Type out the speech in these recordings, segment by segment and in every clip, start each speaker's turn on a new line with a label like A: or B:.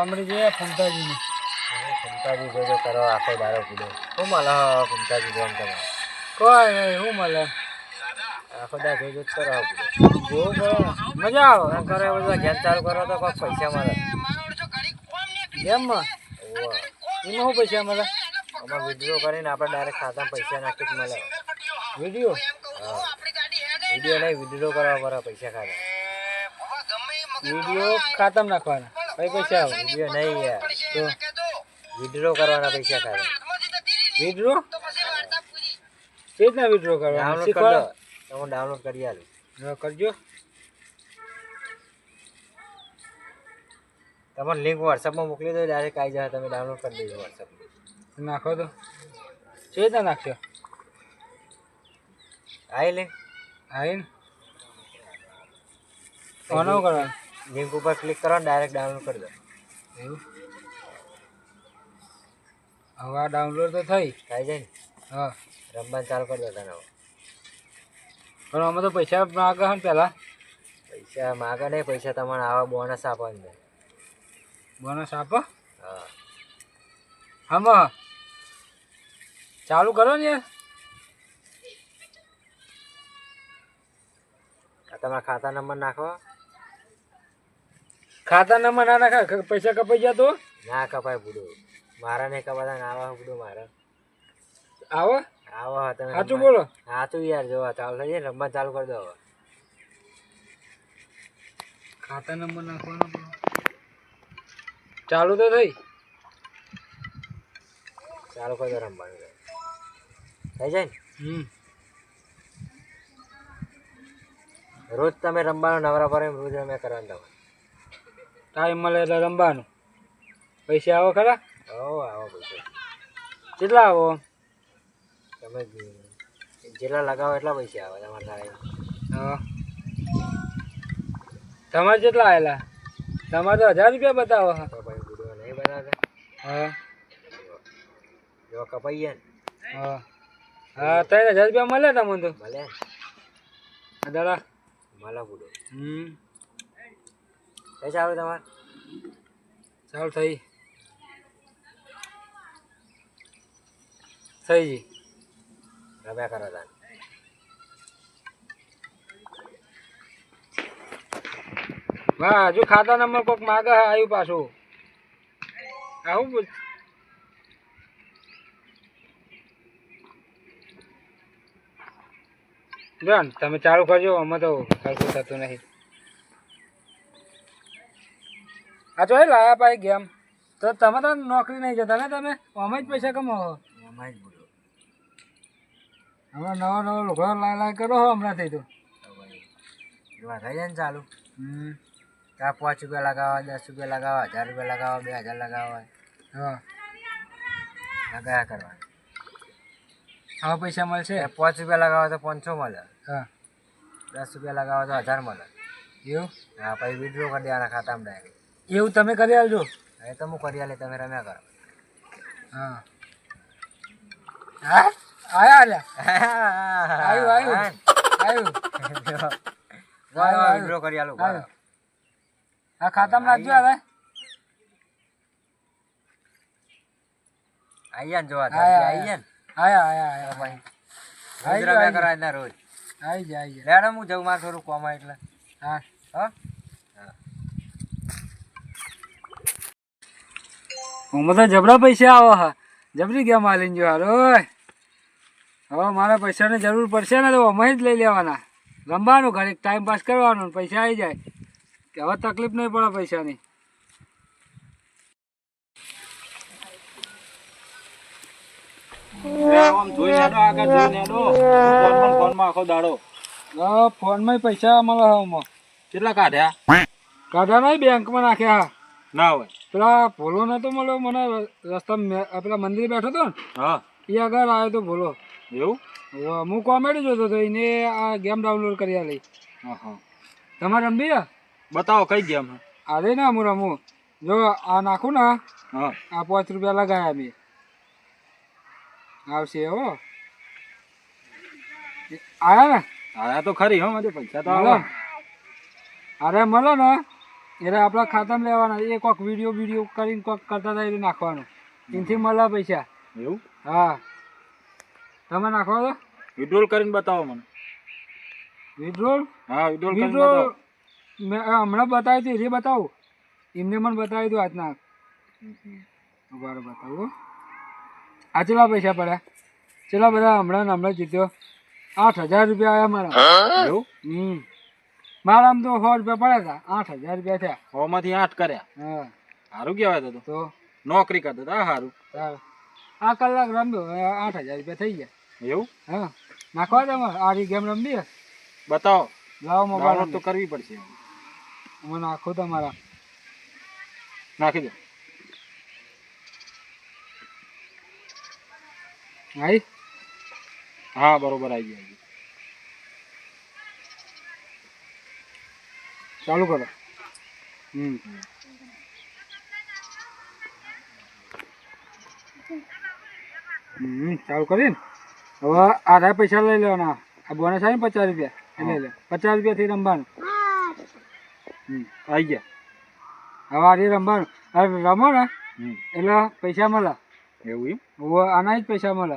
A: કરો
B: હા કોમેડી જોઈએ ફૂમતાજીની
A: ફૂમતાજી જોજો કરો આખો દારો પીડો શું મળે ફૂમતાજી જોમ તમે?
B: કોઈ નહીં શું મળે?
A: આખો દાડો જોજો કરો
B: જોવું પડે મજા આવે.
A: એમ કરો બધું ગેમ ચાલુ કરો તો કોઈ પૈસા મળે.
B: ગેમમાં. એમાં શું પૈસા મળે?
A: અમારે વીડિયો કરીને આપણે ડાયરેક્ટ ખાતામાં પૈસા નાખી મળે.
B: વીડિયો?
A: હા. વીડિયો નહીં વિડ્રો કરવા પડે પૈસા ખાતા.
B: વીડિયો ખાતામાં નાખવાના. પછી પૈસા આવે
A: નહીં યાર.
B: તો
A: વિડ્રો કરવાના પૈસા ખાતા
B: વિડ્રો કેવી રીતના વિડ્રો કરવાનો?
A: ડાઉનલોડ કરી દો
B: શીખવાડો
A: હું ડાઉનલોડ કરી આલું.
B: કરજો.
A: તમારે લિંક વોટ્સઅપમાં મોકલી દો ડાયરેક્ટ આવી જાય તમે ડાઉનલોડ કરી દેજો વોટ્સઅપમાં
B: નાખો તો. કેવી રીતના નાખશો?
A: આવી લે.
B: આવીને ઓનો કરવાનું.
A: લિંક ઉપર ક્લિક કરો ડાયરેક્ટ ડાઉનલોડ કરી દો.
B: એવું? હવે આ ડાઉનલોડ તો થઈ.
A: થઈ જાય ને?
B: હા.
A: રમવાનું ચાલુ કરી દો તને
B: પણ અમે તો પૈસા માગે ને પહેલાં
A: પૈસા માગે નહીં પૈસા તમારે આવા બોનસ આપવાનું
B: બોનસ આપો?
A: હા.
B: હમ ચાલુ કરો ને યાર.
A: આ તમારા ખાતા નંબર નાખો.
B: ખાતા નંબર ના નાખા? ખ- પૈસા કપાઈ ગયા તો?
A: ના કપાય બુડો મારા નહીં કપાતા ના આવા બુડો મારા.
B: આવો?
A: આવો હા તમે
B: સાચું બોલો.
A: સાચું યાર જો ચાલુ થઈ જાય રમવા ચાલુ કરી દો હવે.
B: ખાતા નંબર નાખવાનો ચાલુ તો થઈ.
A: ચાલુ કરી દો રમવાનું થઈ જાય ને?
B: હમ.
A: રોજ તમે રમવાનો નવરા પર એમ રોજ રમ્યા કરવાનું તમારે.
B: ટાઈમ મળે એટલે રમવાનું. પૈસા આવો ખરા?
A: હો આવો પૈસા.
B: કેટલા આવો?
A: તમે જેટલા લગાવો એટલા પૈસા આવે તમારે
B: હા. તમારે કેટલા આવેલા? તમારે તો હજાર રૂપિયા બતાવો.
A: નહીં બનાવતા.
B: હા.
A: જો કપાઈએ ને.
B: હા. હા ત્રણ હજાર રૂપિયા મળે તમને તો?
A: મળે દાદા
B: આ દાડા.
A: મળે બુડો
B: હમ.
A: કઈ ચાલુ તમારે?
B: ચાલુ, થઈ. થઈ જી.
A: રમ્યા કરો તાને.
B: હા હજુ ખાતા નંબર કોઈક માગે આવ્યું પાછું. આવું બોલ જો તમે ચાલુ કરજો, અમે તો ખર્ચું થતું નહીં. આ તો લાયા પાઈ ગેમ. તો તમે તો નોકરી નહીં જતા ને તમે? અમે જ પૈસા કમાવો.
A: એમાં જ બોલો.
B: હમણાં નવા નવા લોકો લાય લાય કરો હો હમણાંથી તો.
A: એમાં થઈ જાય ને ચાલુ.
B: હમ.
A: ત્યાં પાંચ રૂપિયા લગાવવા દસ રૂપિયા લગાવવા હજાર રૂપિયા લગાવવા બે હજાર લગાવવા.
B: હા.
A: લગાયા કરવા.
B: હા પૈસા મળશે?
A: પાંચ રૂપિયા લગાવો તો પાંચસો મળે.
B: હા.
A: દસ રૂપિયા લગાવો તો હજાર મળે.
B: એવું?
A: હા પછી વિડ્રો કરી દેવાના ખાતામાં ડાયરેક્ટ
B: એવું તમે કરી આલજો.
A: એ તો હું કરી આલે તમે રમ્યા કરો.
B: હા. હા? આયા આલ્યા? આવ્યું આવ્યું. આવ્યું.
A: વિડ્રો કરી આલું
B: આ ખાતામાં નાખજો હવે.
A: આયા ને જોવા
B: આયા,
A: આયા. ને?
B: આયા આયા આયા
A: ભાઈ. રોજ રમ્યા
B: આઈ
A: કરો આજના રોજ.
B: આવી જાય આઈ
A: જાય હું જઉં મારે થોડું કોમા એટલે.
B: હા.
A: હા?
B: હું તો જબરા પૈસા આવો હા. જબરી ગયા માલિન જો હારો. હવે મારા પૈસાની જરૂર પડશે ને તો અમે જ લઈ લેવાના. રમવાનું ઘરે ટાઈમ પાસ કરવાનો પૈસા આવી જાય. કે હવે તકલીફ નહીં પડે પૈસાની. ફોનમાં પૈસા મળે
C: કેટલા કાઢ્યા?
B: કાઢા નહીં બેંકમાં નાખ્યા
C: ના હોય.
B: પેલા ભોલો નતો મળ્યો મને રસ્તા પેલા મંદિરે બેઠો હતો ને
C: હા.
B: એ આગળ આવ્યો તો ભોલો.
C: એવું?
B: હું કોમેડી જોતો હતો એને આ ગેમ ડાઉનલોડ કરી આલી.
C: હા હા.
B: તમારે રમી
C: બતાવો કઈ ગેમ
B: અરે ને હું રમું. જો આ નાખું ને
C: હા.
B: આ પાંચ રૂપિયા લગાયા મેં. આવશે હો. આયા ને?
C: આયા તો ખરી હો મારે પૈસા તો આવે.
B: અરે મળો ને. એટલે આપણા ખાતામાં લેવાના એ કોઈક વીડિયો વીડિયો કરીને કોઈક કરતા હતા એ નાખવાનું. એનાથી મળે પૈસા.
C: એવું?
B: હા. તમે નાખો તો
C: વિડ્રોલ કરીને બતાવો મને.
B: વિડ્રોલ
C: હા વિડ્રોલ
B: વિડ્રોલ મેં હમણાં બતાવ્યું હતું એ બતાવું. એમને મને બતાવ્યું દઉં આજના. બરાબર બતાવો. આ ચેલા પૈસા પડ્યા? ચેલા બધા હમણાં હમણાં જીત્યો. આઠ હજાર રૂપિયા આવ્યા મારા.
C: એવું
B: હમ. મારા તો સો રૂપિયા પડ્યા હતા આઠ હજાર રૂપિયા થયા.
C: સો માંથી આઠ કર્યા.
B: હા.
C: સારું કહેવાય તો નોકરી કરતો હતા સારું.
B: આ કલાક રમ્યો આઠ હજાર રૂપિયા થઈ ગયા.
C: એવું?
B: હા. નાખવા દે આરી ગેમ રમવી
C: બતાવો.
B: લાવો મોબાઈલ
C: તો કરવી પડશે.
B: હું નાખું તમારા.
C: નાખી દો.
B: આઈ?
C: હા બરોબર આવી ગયું.
B: ચાલુ કરો. હમ. હમ ચાલુ કરીને. હવે આધા પૈસા લઈ લેવાના. આ બોનસ આવે ને પચાસ રૂપિયા. લઈ લે. પચાસ રૂપિયાથી રમવાનું. હમ
C: આવી ગયા.
B: હવે આજે રમવાનું. હવે રમો ને. એટલે પૈસા મળે.
C: એવું એમ?
B: હવે આના જ પૈસા મળે.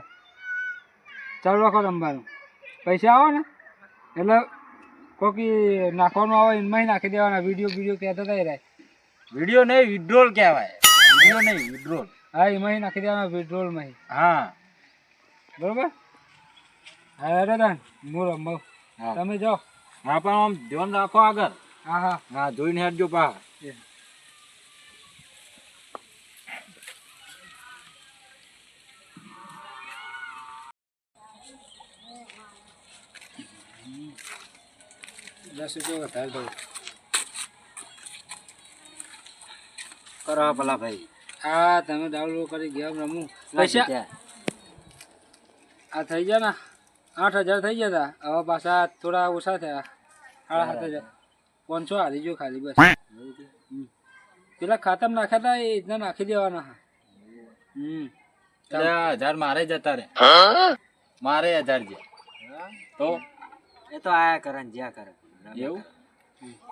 B: ચાલુ રાખો રમવાનું. પૈસા આવે ને. એટલે કોકી નાખવાનું આવે એમાં નાખી દેવાના. વીડિયો વીડિયો કહેતા થઈ રાય.
C: વીડિયો નહીં વિડ્રોલ કહેવાય. વીડિયો નહીં વિડ્રોલ
B: હા એમાં નાખી દેવાના વિડ્રોલમાં
C: હા.
B: બરોબર? હા અરે દાન હું રમવા
C: હા.
B: તમે જાઓ.
C: હા પણ આમ ધ્યાન રાખો આગળ.
B: હા હા.
C: હા જોઈને હેડજો પા
B: દસ રૂપિયા વધારે દઉં
A: કરો ભલા ભાઈ
B: હા તમે ડાઉનલોડ કરી ગેમ રમું પૈસા આ થઈ ગયા ને આઠ હજાર થઈ ગયા હતા હવે પાછા થોડા ઓછા થયા સાડા સાત હજાર પાંચસો હારી જો ખાલી બસ. પેલા ખાતામાં નાખ્યા હતા એ રીતના નાખી દેવાના હા. હમ
C: હજાર મારે જતા રે મારે હજાર છે તો
A: એ તો આયા કરે ને જ્યાં કરે
C: એવું?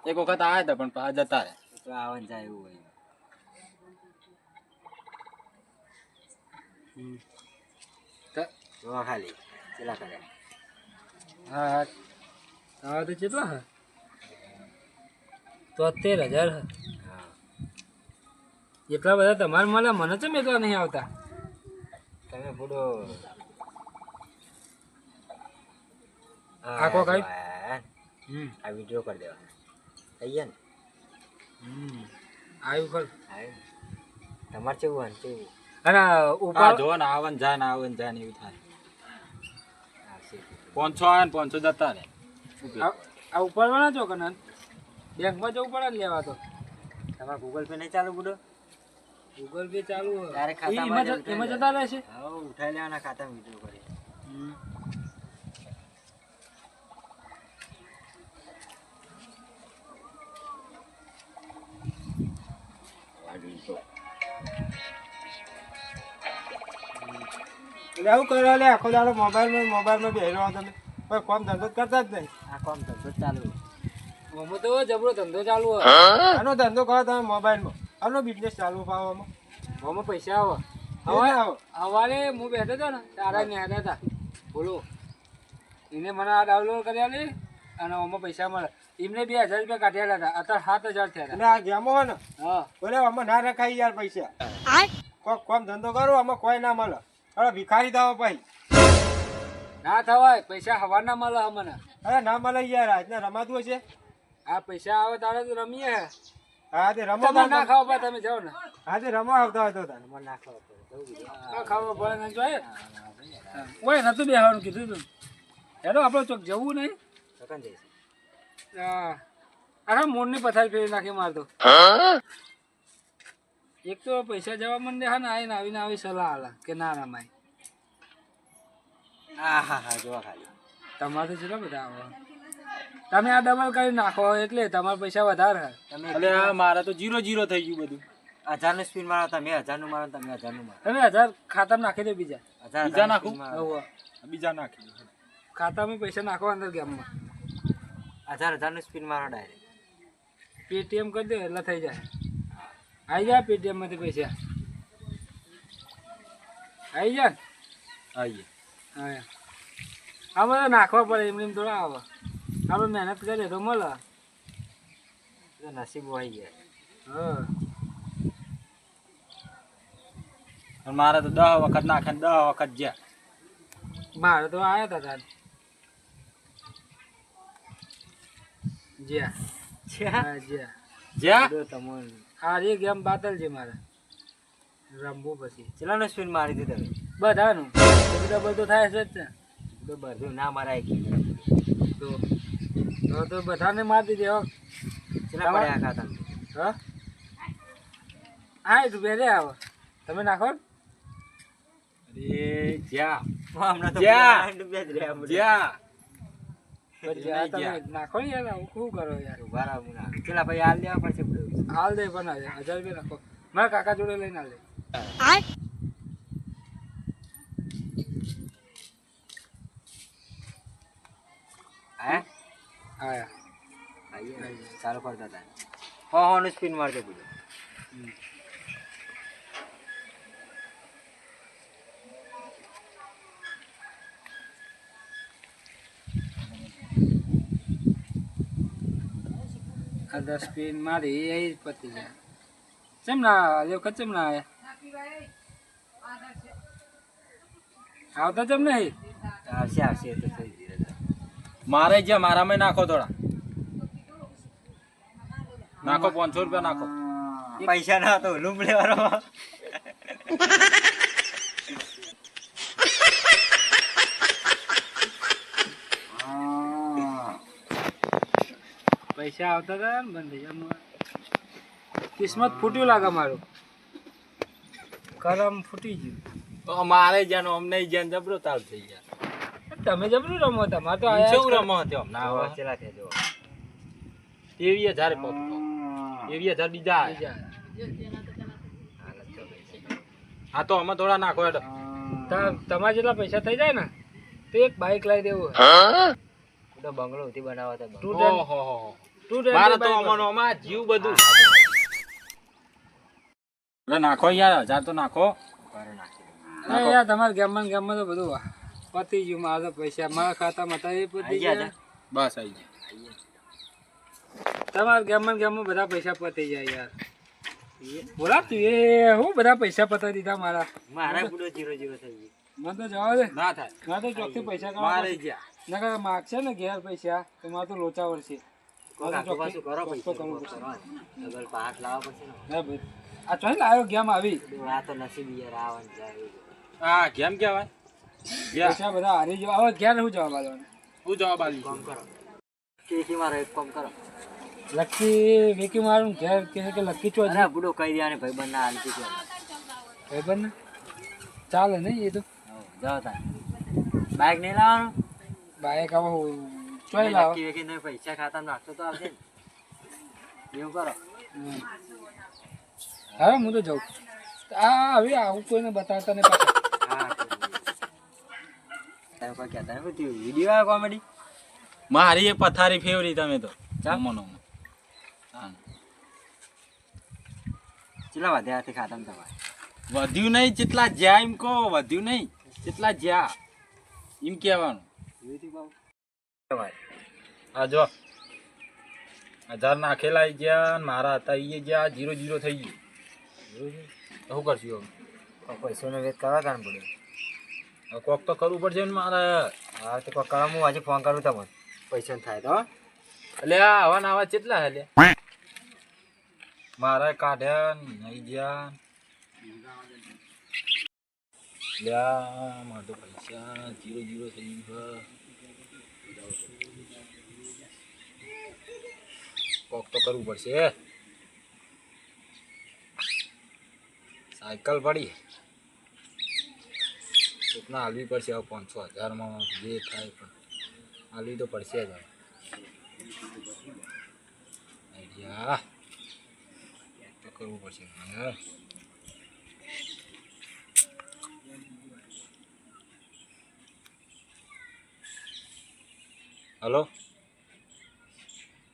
C: એક વખત આવ્યા હતા પણ પાછા જતા રે
A: એ તો આવન જાય એવું હોય જોવા ખાલી ચેલા કરે.
B: હા હા. હા તો કેટલા હા? તોતેર હજાર હા. એટલા બધા તમારે મને મને તો એટલા નહીં આવતા?
A: તમે પૂડો
B: આખો કઈ? હમ.
A: આ વીડિયો કરી દેવાનો. થઈ ગયા ને?
B: હમ. આવ્યું ખરું.
A: આવ્યું. તમારે કેવું હોય કેવું?
B: અને ઉપર
C: જો ને આવન જાય ને આવન જાય ને એવું થાય. પાંચસો આવે ને પાંચસો જતા રે
B: આ આ ઉપરવાળા છો કનન બેંકમાં જવું પડે ને લેવા તો.
A: તમારે ગૂગલ પે નહીં ચાલુ પૂડો
B: ગૂગલ પે ચાલુ હોય.
A: તારે ખાતામાં
B: એમાં જતા રહેશે?
A: હા ઉઠાઈ લેવાના ખાતામાં વીડિયો કરી
D: આવું કરો લે આખો દાડો મોબાઈલમાં મોબાઈલમાં બેહી રહ્યો તમે કોઈ કામ ધંધો કરતા જ નહીં.
A: આ કામ ધંધો જ ચાલુ
B: આમાં તો જબરો ધંધો ચાલુ હોય.
D: આનો ધંધો કરો તમે મોબાઈલમાં. આનો બિઝનેસ ચાલુ પાવામાં
B: આમાં. પૈસા આવે.
D: હવે આવો.
B: સવારે હું બેઠો હતો ને તારા ન્યાડા હતા. બોલો. એને મને આ ડાઉનલોડ કર્યા ને અને આમાં પૈસા મળે. એમને બે હજાર રૂપિયા કાઢ્યા હતા. અત્યારે સાત હજાર થયા
D: અને આ ગેમો હોય ને
B: હા.
D: બોલે આમાં ના રખાય યાર પૈસા. કામ ધંધો કરો આમાં કોઈ ના મળે. અરે ભિખારી દાવ ભાઈ.
B: ના થવાય પૈસા હવા ના મળે અમને.
D: અરે ના મળે યાર આજને રમાતું હશે.
B: આ પૈસા આવે તારે તો રમીએ
D: હા. તે રમો
B: તમે ના. ખાવા પડે તમે જાઓ ને.
D: હા તે રમો આવતા હોય તો તાન.
A: મને ના કીધું
B: ના ખાવા પડે ને જોઈએ ઓય નતું બેહવાનું કીધું તું. હેડો આપણે ચોક જવું નહીં.
A: સકન જઈશ.
B: હા. અરે મોરની પથારી ફેરી નાખી મારતો. એક તો પૈસા જવા મને હા ને આવીને આવીને આવી સલાહ આલા કે ના રમાય.
A: હા હા હા જોવા ખાલી.
B: તમારે કેટલા બધા આવો? તમે આ ડબલ કરી નાખો એટલે તમારા પૈસા વધારે
A: તમે
C: એટલે આ મારે તો જીરો જીરો થઈ ગયું બધું.
A: હજારનું સ્પીડ મારો તમે હજારનું મારો તમે હજારનું મારો.
B: તમે હજાર ખાતામાં નાખી દો બીજા.
A: હજાર
C: બીજા નાખું? બીજા નાખી દો.
B: ખાતામાં પૈસા નાખો અંદર ગેમમાં.
A: હજાર હજારનું સ્પીડ મારો ડાયરેક્ટ
B: પેટીએમ કરી દો એટલે થઈ જાય. આવી જા પેટીએમમાંથી પૈસા. આવી જા
C: આવી
B: હા આ બધા નાખવા પડે એમને એમ થોડા આવે. આપણે મહેનત કરીએ તો મળે.
A: નસીબ આવી ગયા
B: હા.
C: મારે તો દહ વખત નાખે દસ દહ વખત જ્યાં.
B: મારે તો આવ્યા હતા તાર. જ્યાં. જ્યાં?
C: જ્યાં.
A: તમને
B: આ રે ગેમ બાતલ છે મારે. રમવું પછી.
A: ચલાનો સ્પિન મારી દીધી તમે.
B: બધાનું. ડબલ તો થાય છે જ ને
A: તો બધું ના મારા કે
B: તો તો તો બધાને મારી હો.
A: ચલા પડ્યા ખાતા.
B: હા? હા રૂપિયા રે આવો. તમે નાખો?
C: અરે જ્યાં.
A: હમણાં તો
C: જ્યાં.
B: નાખો યાર આવું શું કરો યાર?
A: ઊભા રહો, હું ચલા ભાઈ હાલ લેવા પડશે.
B: હાલ દે પણ આજે હજાર રૂપિયા નાખો. મારા કાકા જોડે લઈને હાલ દે.
A: હે?
B: હા
A: આઈએ, ચાલુ કરતા હતા હો હો નું સ્પિન મારજો બધું
B: દસ પિન મારી એ જ પતી જાય. ચમ ના લેવ વખત ના આયા? આવતા ચમ નહીં?
A: આવશે આવશે તો થઈ ધીરે.
C: મારે જ્યાં મારામાં નાખો થોડા. નાખો પાંચસો રૂપિયા નાખો.
A: પૈસા ના તો લૂમ લેવાનો.
B: પૈસા આવતા હતા ને બંધ થઈ ગયા. કિસ્મત ફૂટ્યું લાગે મારું કરમ ફૂટી ગયું.
C: તો અમારે જ્યાં અમને જ્યાં જબરો તાલ થઈ ગયા.
B: તમે જબરું રમો તમારે તો
C: શું રમો હતો? ના હવે
A: ચલા થઈ જુઓ.
C: તેવી હજાર પકડો એવી હજાર બીજા હા તો અમે થોડા નાખો હેડો.
B: તમારા જેટલા પૈસા થઈ જાય ને તો એક બાઈક લાવી દેવું
A: તો બંગલો. ઉથી બનાવવા
C: મારે તો અમારો આમાં જીવ બધું. અરે નાખો યાર હજાર તો નાખો.
A: ઘરે નાખી. દો.
C: નાખો.
B: યાર તમારા ગામમાં ને ગામમાં તો બધું પતી ગયું મારા પૈસા મારા ખાતામાં હતા એ પતી
A: ગયા
B: ગયા.
C: બસ આવી ગયા.
B: તમારા ગામમાં ને બધા પૈસા પતી જાય યાર. બોલા તું એ હું બધા પૈસા પતાવી દીધા મારા?
A: મારા પૂરો જીરો જીરો થઈ ગયો.
B: મને તો જવા દે.
C: ના થાય.
B: મારે તો ચોખ્ખી પૈસા
C: મારે ગયા.
B: નકર માગશે ને ઘેર પૈસા તો મારે તો લોચા વળશે. આ ચોઈ લાવ્યો ગેમ આવી.
A: આ તો નસીબ યાર આવવાનું જાય
C: હા કેમ કહેવાય જ્યાં
B: પૈસા બધા હારી જવા. હવે ઘેર હું જવાબ આલવાનો?
C: હું જવાબ આલી
A: કોમ કરો. કેસી મારો એક કોમ કરો.
B: લક્કી વેકી મારું ઘેર કે લક્કી ચો
A: અરે બુડો કહી દે ભાઈ બંને હાલતી છે
B: ભાઈ ને ચાલે નહીં એ તો.
A: જાઓ તાર. બાઇક નહીં લાવવાનું?
B: બાઈક હવે ચોઈ લાવો
A: કે નહીં પૈસા ખાતા નાખતો તો આવશે ને એવું કરો
B: હમ. હવે હું તો જાઉં આ હવે આવું કોઈને બતાવતા
A: ને વીડિયો કોમેડી
C: મારી એ પથારી ફેવરી તમે તો ચામોનો
A: ચેલા વધ્યા હાથે ખાતા તમારે
C: વધ્યું નહીં જેટલા જ્યાં એમ કહો વધ્યું નહીં જેટલા જ્યાં એમ કહેવાનું આ જો. હજાર નાખેલા આવી ગયા મારા હતા એ ગયા જીરો જીરો થઈ ગયું. શું કરશું હવે?
A: પૈસાનો વેત કરવા કારણ પડે?
C: કોક તો કરવું પડશે ને મારે.
A: હા તો કોક કરવા હું આજે ફોન કરું તમને. પૈસા થાય તો
C: એટલે આવા ના આવા કેટલા એટલે મારે કાઢ્યા નહીં ગયા મારે તો પૈસા જીરો જીરો થઈ ગયું કોક તો કરવું પડશે સાયકલ પડી. કોકના હાલવી પડશે હવે પાંચસો હજારમાં જે થાય પણ હાલવી તો પડશે જ આઈડિયા. તો કરવું પડશે હલો?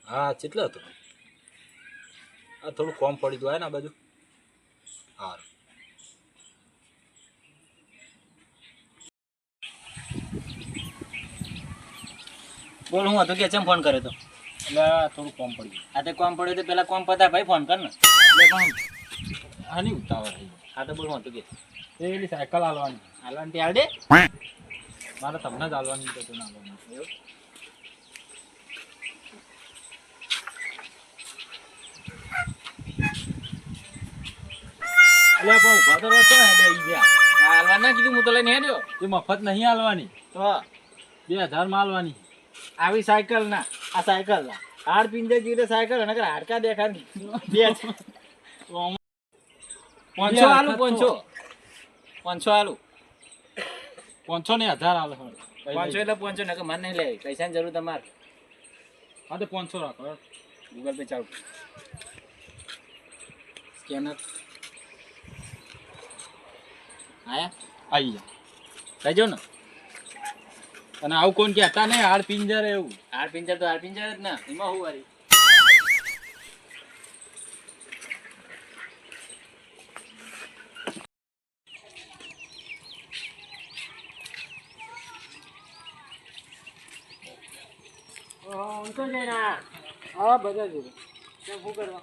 C: હા કેટલો હતો. હા થોડું કોમ પડી ગયું ને આ બાજુ. હા
E: બોલ હું હતો કે ચમ ફોન કર્યો તો?
C: એટલે આ થોડું કોમ પડી ગયું.
E: આ તે કોમ પડ્યું તો પેલા કોમ પતા ભાઈ ફોન કર ને.
C: એટલે પણ આની ઉતાવળ થઈ
E: હા તો બોલ હું હતો કે.
C: એ પેલી સાયકલ હાલવાની.
E: હાલવાની ત્યાં આવડે
C: મારે તમને જ હાલવાની તું ના હાલવાની. એટલે પણ ઊભા તો રસ્તો બે ઈ ગયા.
E: હાલવા ના કીધું હું તો લઈને હેડ્યો.
C: તે મફત નહીં હાલવાની.
E: તો
C: બે હજારમાં હાલવાની.
E: આવી સાયકલ ના. આ સાયકલ ના. હાડ પિંજે જીરે સાયકલ અને હાડકા દેખા બે પાંચસો આલુ પાંચસો. પાંચસો આલુ
C: પાંચસો ને હજાર આલુ
E: પાંચસો એટલે પાંચસો નકર મને નહીં લે પૈસાની જરૂર તમારે.
C: હા તો પાંચસો રાખો.
E: ગૂગલ પે ચાલુ. સ્કેનર.
C: આવી જા
E: કહેજો ને.
C: અને આવું કોણ કહેતા ને? હાડ પિંજર એવું.
E: હાડ પિંજર તો હાડ પિંજર જ ના. એમાં હું વારી?
B: બધા જોડે શું કરવા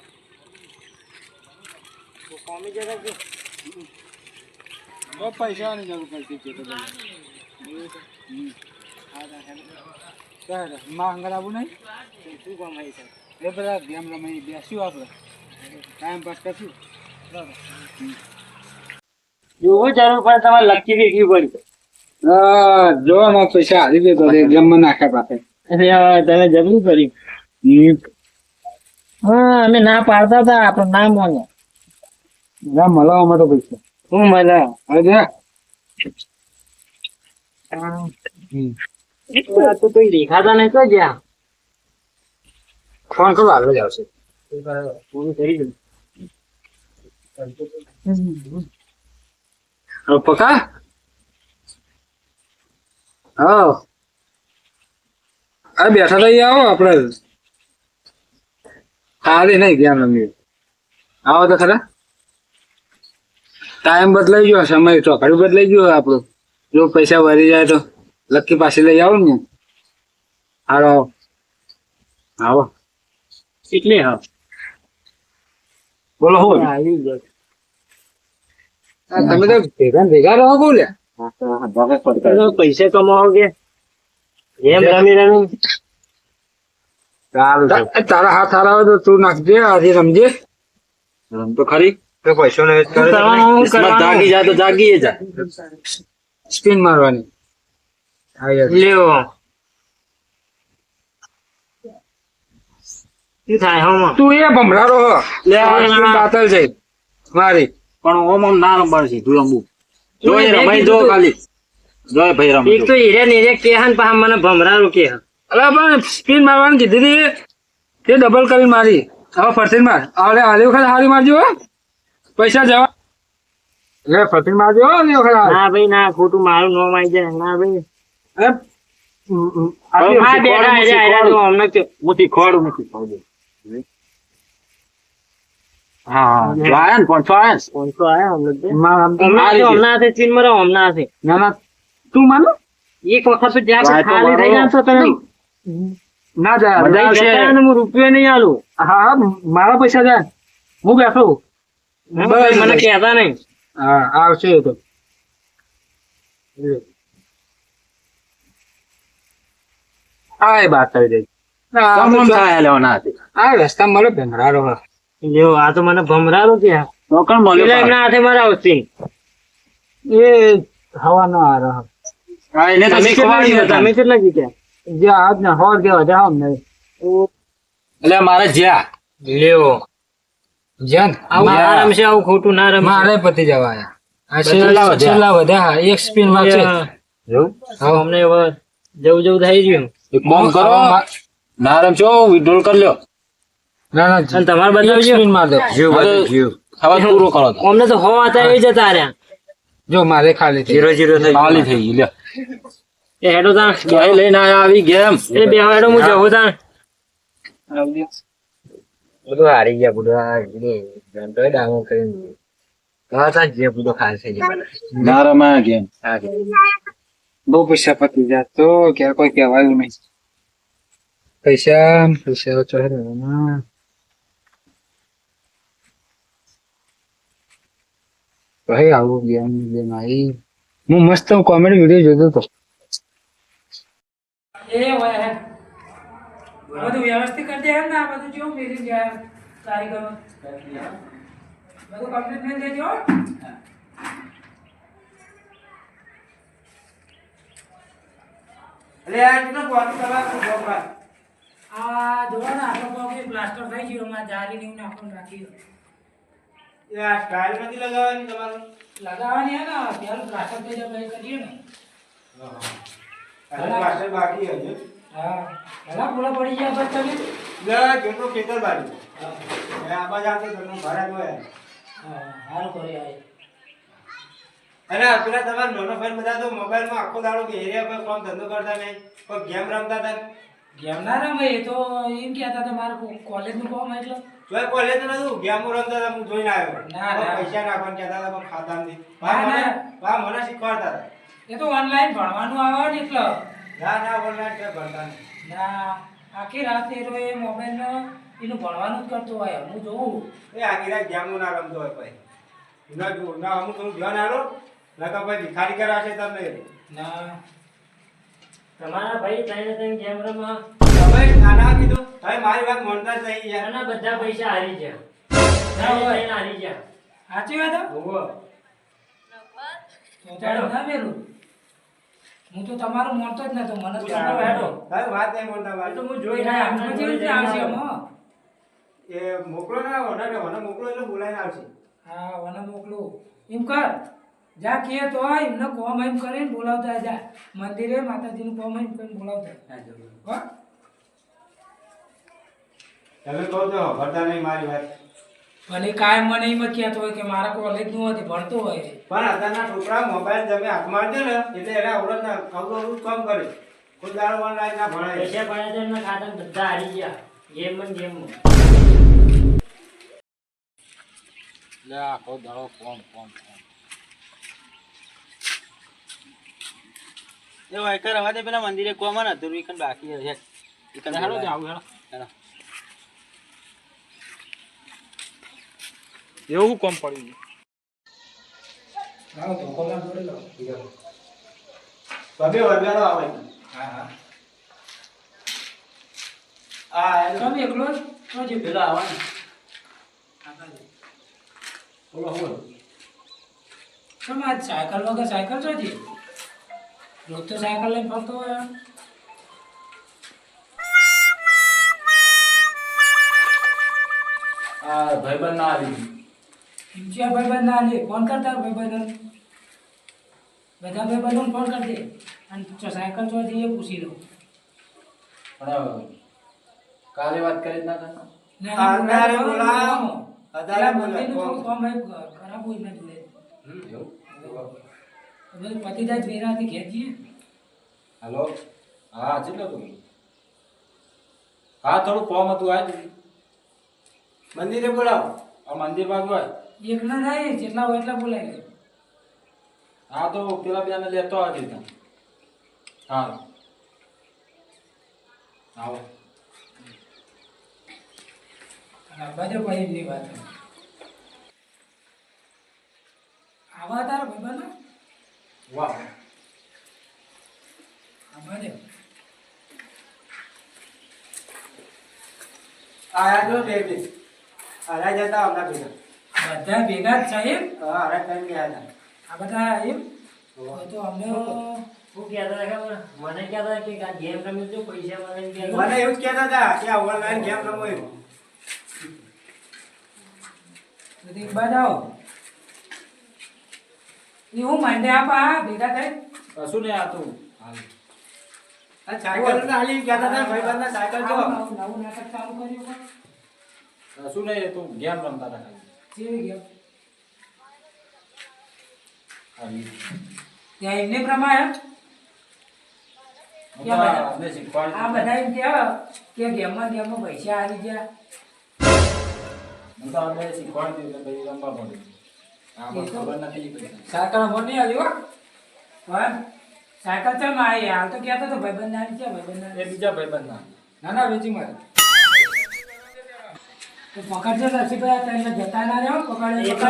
B: કોમી જગા છે બહુ પૈસાની જરૂર પડતી છે તો માં હંગર નહીં શું કામ આવી છે એ બધા ગેમ રમાઈ બેસ્યું આપણે ટાઈમ પાસ કરશું
E: એવું જરૂર પડે તમારે લકી વેચવી પડી
B: હા જોવામાં પૈસા હારી દે તો ગેમમાં નાખ્યા પાસે
E: તમે જરૂર કરી હા અમે ના પાડતા હતા આપણે ના મોને
B: ના મળવામાં માટે પૈસા
E: હું મને
B: અરે
E: તો કોઈ દેખાતા નહીં તો જ્યાં.
B: ફોન કરો આગળ જ આવશે. પકા? હા. આ બેઠા તો આવો આપણે. ખાલી નહીં ગયા મમ્મી આવો તો ખરા. ટાઈમ બદલાઈ ગયો સમય ચોકડી બદલાઈ ગયો આપણો. જો પૈસા વધી જાય તો લકી પાસે લઈ આવો ને. હાલો આવો. આવો.
E: એટલે હા.
B: બોલો હો તમે તો ભેગા ભેગા રહો બોલે.
E: પૈસા કમાવો કે? એમ રમી રમી.
B: તારા હાથ હારા હોય તો તું નાખજે આજે રમજે. રમ તો ખરી? તો પૈસો ને
E: જાગી
C: જાય તો જાગી જાય
B: સ્પિન મારવાની. હા યાર.
E: લ્યો. શું થાય હમ
B: તું એ ભમરારો
C: લે,
B: સ્પિન બાતલ છે? મારી.
C: પણ ઓમ ઓમ ના રમવાનું છે તું રમવું
E: જો રમાઈ જો
C: ખાલી. જોય ભાઈ રમ
E: એક તો હીરે ને હીરે કે હન પા મને ભમરારું કે
B: અલા પણ સ્પિન મારવાની કીધી હતી તે ડબલ કરી મારી. હવે ફરતી માર. હવે આલી વખત હારી મારજો હો. પૈસા જવા. એ ફરતી મારજો
E: ના ભાઈ ના ખોટું મારું નોમ આવી જાય ના ભાઈ. એક વખત તો જ્યાં ખાલી થઈ જાય તો.
B: ના જાય
E: રૂપિયો નહીં આલું
B: હા મારા પૈસા જાય. હું બેઠો
E: મને કહેતા નહીં.
B: હા આવશે તો. આ એ વાત આવી ગઈ આ
C: તમ
B: તો-
C: થાય લેવાના હતી
B: આ રસ્તા મળે ભેંગરારો. હા.
E: આ તો મને ભમરારું કે.
C: તો મળ્યો
E: એમના હાથે મારા આવશે
B: એ હવા નો આ રહો
C: હા એને
E: તમે કેટલા જીત્યા? તમે કેટલા જીત્યા?
B: જે આજ ને હોર કે વધ્યા અમને.
C: એટલે મારે જ્યાં.
E: લ્યો.
B: જન
E: આવું ના રમશે આવું ખોટું ના રમશે
B: મારે પતી જવાયા આ
C: છેલ્લા
B: છેલ્લા
C: વધ્યા.
B: હા, એક સ્પિન વાગશે
C: એવું?
E: હવે અમને જવું જવું થઈ ગયું.
C: એક કામ કરો. ના રમશો વિડ્રોલ કરી લ્યો.
B: ના ના
E: તમારે બદલાવ
B: સ્પિન માર દો.
C: હવે પૂરો કરો તો.
E: અમને તો હોવા હતા એ જતા રહ્યા.
B: જો મારે ખાલી થઈ
E: જીરો
C: ખાલી થઈ ગઈ લ્યો.
E: એ હેડો તા
C: લઈને આવ્યા આવી ગેમ.
E: એ બે હેડો હું જવું તા
A: બધું હારી ગયા બધું ધંધો ડામો કરીને હા તા જે બધું ખાસ થઈ જાય
C: ના રમાયા ગેમ
A: હા
B: બહુ પૈસા પતી જાય તો ક્યારે કોઈ કહેવાયું નહીં પૈસા પૈસા ઓછો હે. ભાઈ આવું ગેમ ગેમ આવી હું મસ્ત કોમેડી વીડિયો જોતો હતો
F: એ. બધું વ્યવસ્થિત કરી દે ને આ બધું જો મેરી જાય કરો બધું કમ્પ્લીટ થઈ દેજો.
D: એટલે આ કેટલો કોટ કરવા તો છોકરા?
F: આ જોવો ને આપણો પગ પ્લાસ્ટર થઈ ગયું એમાં જારી ને નાખવાનું રાખી
D: દો. આ સ્ટાઇલ નથી લગાવવાની તમારું?
F: લગાવવાની હે ને પેલું પ્લાસ્ટર થઈ જાય પછી કરીએ ને.
D: હા પ્લાસ્ટર બાકી હજુ.
F: હા પેલા પૂરા પડી ગયા બસ તમે?
D: લે જેટલો ખેતર બાજુ એ આ બાજુ તો ઘરનો ભાડા જોયા
F: હા સારું કરી
D: અને પેલા તમારા નાનો ભાઈ બધા તો મોબાઈલમાં આખો દાડો ઘેર્યા પર કામ ધંધો કરતા નહીં કોઈ ગેમ રમતા હતા?
F: ગેમ ના રમે એ તો એમ કહેતા હતા મારું કોલેજનું કોમ એટલે.
D: જોય કોલેજ નતું ગેમો રમતા હતા હું જોઈને આવ્યો.
F: ના, ના.
D: પૈસા નાખવાનું કહેતા હતા પણ ખાતા નથી. મને શીખવાડતા હતા.
F: એ તો ઓનલાઈન ભણવાનું આવે ને એટલે.
D: ના ના ઓનલાઈન કઈ ભણતા
F: ના આખી રાત એ રોય એ મોબાઈલનો એનું ભણવાનું જ કરતો હોય હું જોઉં
D: એ આખી રાત ગેમો ના રમતો હોય ભાઈ. ના જો ના અમુક થોડું ધ્યાન આલો તો ભાઈ ભિખારી કરાશે તમને.
F: ના.
E: તમારા ભાઈ ત્રણે ત્રણ ગેમ રમવા?
D: તમે નાના કીધું. ભાઈ મારી વાત માનતા જ નહીં યાર.
E: એના બધા પૈસા હારી ગયા.
F: ના હોય.
E: હારી ગયા.
F: સાચી વાત હો?
E: હોવે.
F: તો તો ના મેલું. હું તો તમારું માનતો જ નતો મને તો
E: ચાલો, હેડો.
D: તમે વાત નહીં માનતા ભાઈ.
E: તો હું
F: જોઈ
E: આમને
F: આમાં કેવી રીતે આવશે
E: આવો.
D: એ મોકલો ના ઓના કે ઓના મોકલો એટલે બોલાઈને આવશે.
F: હા ઓના મોકલો. એમ કર. જા કે તો એમને કોમ એમ કરીને બોલાવતા જા. મંદિરે માતાજીનું કોમ એમ કરીને બોલાવતા. હો?
D: તમે કહો છો ભરતા નહીં મારી વાત.
F: અને કાય મને એમ જ કહેતો હોય કે મારા કોલેજનું હતી ભણતો હોય.
D: પણ અત્યારના છોકરા મોબાઈલ તમે હાથમાં દે ને એટલે એને અવરોધ ના અવરોધ કમ કામ કરે. કોઈ દાડો ઓનલાઈન ના ભણે.
E: એટલે ભણે તો એમના ખાતા બધા હારી ગયા. ગેમમાં ગેમ
C: લે આખો દાડો કોમ કોમ કોમ
A: એ વાયકર હવે પેલા મંદિરે? કોમન હતું વીકન બાકી છે વીકન
C: હેડો જાવ આવું હેડો.
A: હેડો.
C: એવું કોમ પડ્યું
F: લાવો તો કોલા જોડે લાવો
D: બબે વરગાડો આવે
F: હા હા.
D: આ
F: તમે એકલો તો જે
A: ભેલા આવવાનું.
C: બોલો બોલો.
F: તમે આજ સાયકલ વગર સાયકલ છે રોજ તો સાયકલ લઈને ફરતો હોય.
C: આ ભાઈબંધ ના આવી
F: ઈચ્છા ભાઈબંધ ના લે ફોન કરતા ભાઈબંધ બધા ભાઈબંધોને ફોન કરી દે. અને જો સાયકલ તો એ પૂછી લો.
C: પણ કાલે વાત કરી જ ના કરતા
F: ને
D: આ
F: આ
D: અત્યારે
F: બોલાવો,
D: બોલાવો.
F: બોલાવો.
D: અત્યારે
F: પેલા
D: બોલાવો.
F: મંદિરનું થોડું કામ હોય, ખરાબ હોય એના જોડે.
C: એવું?
F: તો બધું પતિદાજ વેરાથી ખેંચીએ
C: હાલો? હા કેટલો તું હા થોડું કોમ હતું આજ.
D: મંદિરે બોલાવો.
C: આ મંદિર બાજુ હોય
F: એક ના થાય જેટલા હોય એટલા બોલાય લે.
C: હા તો પેલા બેને લેતો આવજે ત્યાં હા. આવો.
F: બધે ભાઈ એમની વાત આવા તારા ભાઈબંધો
C: વાહ.
F: આ બધે
D: આયા જો ટેબલી આયા જતા હમણાં ભેગા
F: બધા ભેગા જ સાહેબ
D: હા ટાઈમ ગયા હતા
F: આ બધા એમ? તો તો અમને
E: હું કહેતા હતા મને કહેતા હતા કે આ ગેમ રમી જો પૈસા
D: મને એવું જ કહેતા હતા કે આ ઓનલાઈન ગેમ રમો એમ.
F: બધી આવો. એવું માંડે આપા ભેગા થઈ
C: કશું નહીં આ તું હાલ.
D: આ સાયકલ હાલી કહેતા હતા સાયકલ
F: નવું નાટક ચાલુ કર્યું
C: કશું નહીં તું ગેમ રમતા હતા
F: જેવી ગયો. ત્યાં એમને પ્રમાણે
C: આ.
F: બધા એમ કે કે ગેમમાં ગેમમાં પૈસા આવી ગયા. સાયકલ મોર નહીં આવ્યો પણ સાયકલ ચમ આવી હાલ તો કહેતો તો ભાઈબંધ નાની છે ભાઈબંધ
C: એ બીજા ભાઈબંધના.
B: ના ના વેચી મારે.
F: પકડજો આ તને જતા ના રહ્યો પકડજો
E: એ તો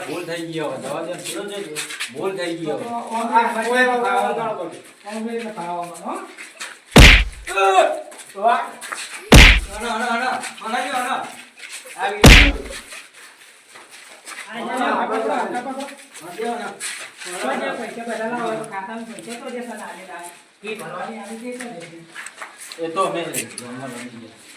C: ભૂલ થઈ ગઈ હવે જવા દે ભૂલ થઈ. એ તો ગયા આવી
E: આ મને શીખવાડતા હતા.
D: આ જો આ બાજુ આ બે આ બેકી નથી.
E: નહીં રમી રહેવા દે.
C: હવે તો તો મારી બા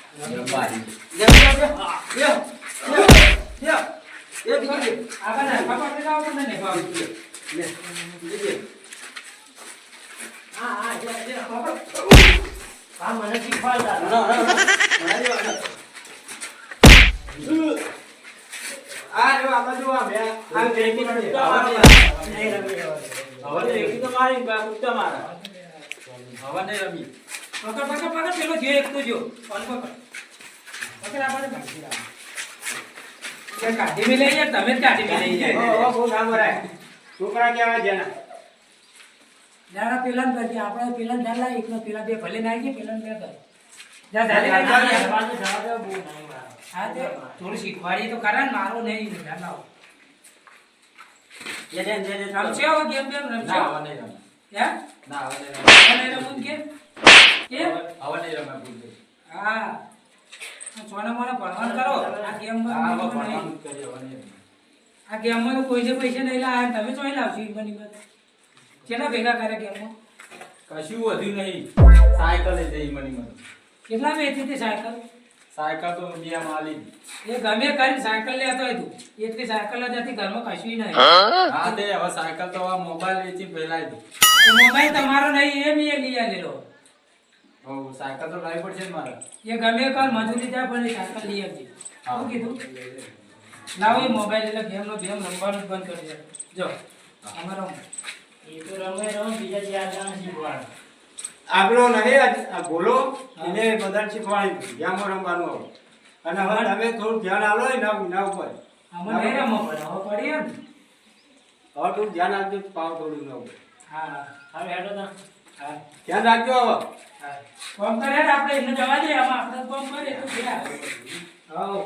C: કુત્તા મારા હવે નહીં રમી.
F: પકડ પકડ પકડ પેલો જે એકલો જો. પકડ. કાઢી. કે લઈ જાય તમે જ કાઢી લઈ જાય
D: ઓ, ઓ, બહુ કામ કરાય. છોકરા કેવા જેના?
F: જાણા પેલા કરજે આપણે પેલા ધ્યાન લાવી એકનો પેલા બે ભલે ના આવી પેલા બે કર જા ધારે
E: આ
F: કાઢી જા.
E: રહેવાનું જવા દો, બહુ નહીં મારો.
F: હા તે થોડું શીખવાડીએ તો ખરા ને મારો નહીં ધ્યાન લાવો. રમશે હવે ગેમ બેમ રમશે?
C: ના હવે નહીં રમે.
F: હે?
C: ના હવે નહીં રમે.
F: હવે નહીં રમવું કે? કેમ
C: હવે નહીં રમે
F: હા. સોના મોને ભણવાનું કરો. આ ગેમ
C: જ
F: આ ગેમમાં તો કોઈને પૈસા નહીં લાવ્યા તમે ચોઈ લાવશો ઈમન ઈમન કેટલા ભેગા કરે ગેમમાં
C: કશું વધ્યું નહીં. સાયકલ લઈ જઈ બની મને
F: કેટલા વેચી હતી સાયકલ?
C: સાયકલ તો બે માલી
F: એ ગમે કરી સાયકલ લેતો હોય તું. એટલી સાયકલ જ હતી ઘરમાં કશું નહીં.
C: હા તે હવે સાયકલ તો આ મોબાઈલ વેચી ફેલાય
F: દઉં મોબાઈલ તમારો નહીં એ મેં લઈ આવેલો
C: હો સાયકલ તો લાવી પડશે મારે.
F: એ ગમે કર મજૂરી જાય પણ એ સાયકલ લઈ આવજે.
C: હા.
F: શું કીધું? ના એ મોબાઈલ એટલે ગેમ નો ગેમ રમવાનું બંધ કરી દે. જો અમારો
E: એ તો રમે રમે બીજા ચાર જણા શીખવાડ.
D: આપણો નહીં આ- આ એને બધા શીખવાડી ગેમ રમવાનું હવે. અને હવે તમે થોડું ધ્યાન આલો ને એના ઉપર
F: આમાં નહીં રમો પડે હવે પડી એમ ને.
D: હવે થોડું ધ્યાન આપજો પાવ થોડું ના
F: હા. હા
E: હવે હેડો ના
F: હા.
D: ધ્યાન રાખજો હવે.
F: કોમ કરે આપણે એમને જવા દઈએ આમાં આપણે કોમ કરીએ તો ગયા હા.